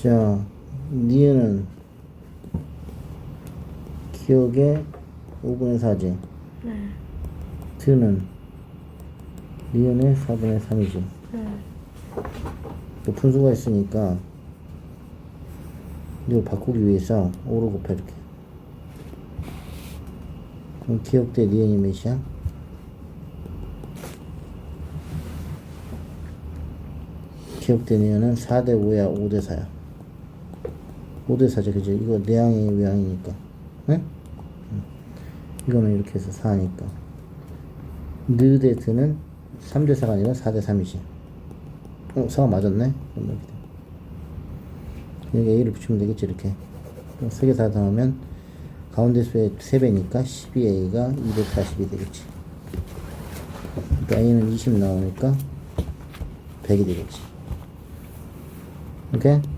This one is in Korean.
자, 니은은 기억의 5분의 4지. 네. 드는 니은의 4분의 3이지. 네. 그 분수가 있으니까 이걸 바꾸기 위해서 5로 곱해 이렇게. 그럼 기억 대 니은이 몇이야? 기억 대 니은은 4대 5야, 5대 4야. 5대 4죠, 그죠? 이거 내항이 외항이니까. 응? 응. 이거는 이렇게 해서 4니까. 느대 드는 3대 4가 아니라 4대 3이지. 어, 4가 맞았네? 여기 A를 붙이면 되겠지, 이렇게. 3개 다 더하면 가운데 수의 3배니까 12A가 240이 되겠지. 그러니까 A는 20 나오니까 100이 되겠지. 오케이?